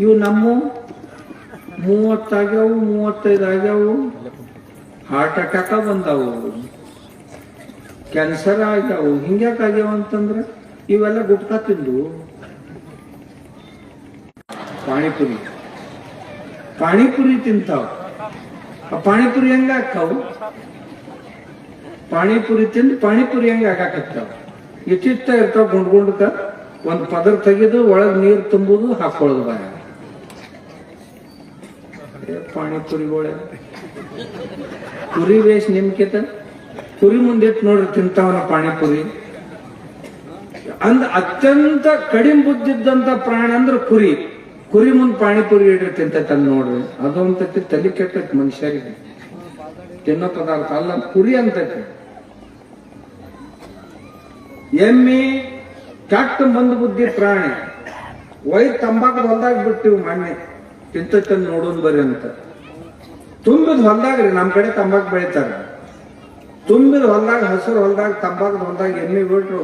ಇವು ನಮ್ಮ ಮೂವತ್ತಾಗ್ಯಾವು ಮೂವತ್ತೈದು ಆಗ್ಯಾವು ಹಾರ್ಟ್ ಅಟ್ಯಾಕ ಬಂದಾವು. ಕ್ಯಾನ್ಸರ್ ಆಗ್ಯಾವು. ಹಿಂಗ್ಯಾಕ್ ಆಗ್ಯಾವ ಅಂತಂದ್ರೆ ಇವೆಲ್ಲ ಗುಟ್ಕಾ ತಿಂದು ಪಾಣಿಪುರಿ ಪಾಣಿಪುರಿ ತಿಂತಾವ. ಆ ಪಾಣಿಪುರಿ ಹೆಂಗ ಹಾಕಾವು ಪಾಣಿಪುರಿ ತಿಂದು ಪಾಣಿಪುರಿ ಹೆಂಗ ಹಾಕಾಕತ್ತಾವ? ಇಚ್ಚಿತ್ತ ಇರ್ತಾವ ಗುಂಡ್ ಗುಂಡ್ಕ. ಒಂದು ಪದರ್ ತೆಗೆದು ಒಳಗ್ ನೀರು ತುಂಬುದು ಹಾಕೊಳ್ಳೋದು ಬಾಯ ಪಾಣಿಪುರಿಗಳೇ ಕುರಿ ವೇಷ ಕುರಿ ಮುಂದಿಟ್ಟು ನೋಡ್ರಿ ತಿಂತಾವನ ಪಾಣಿಪುರಿ. ಅಂದ ಅತ್ಯಂತ ಕಡಿಮೆ ಬುದ್ಧಿದ್ದಂತ ಪ್ರಾಣಿ ಅಂದ್ರೆ ಕುರಿ. ಕುರಿ ಮುಂದ್ ಪಾಣಿಪುರಿ ಇಡ್ರಿ ತಿಂತೈತಲ್ ನೋಡ್ರಿ. ಅದೊಂತೈತಿ ತಲೆ ಕೆಟ್ಟೈತಿ ಮನುಷ್ಯರಿಗೆ. ತಿನ್ನೋ ಪದಾರ್ಥ ಅಲ್ಲ, ಕುರಿ ಅಂತೈತಿ. ಎಮ್ಮಿ, ಕೆಟ್ಟ ಮಂದ ಬುದ್ಧಿ ಪ್ರಾಣಿ. ವೈ ತಂಬಾಕು ಹೊಲ್ದಾಗ ಬಿಟ್ಟಿವು ಮೊನ್ನೆ. ತಿಂತೈತನ್ ನೋಡೋದು ಬರ್ರಿ ಅಂತ. ತುಂಬಿದ ರೀ, ನಮ್ ಕಡೆ ತಂಬಾಕು ಬೆಳಿತಾರ. ತುಂಬಿದ ಹೊಲ್ದಾಗ, ಹಸಿರು ಹೊಲ್ದಾಗ ತಂಬಾಕು ಹೊಲ್ದಾಗ ಎಮ್ಮಿ ಬಿಟ್ರು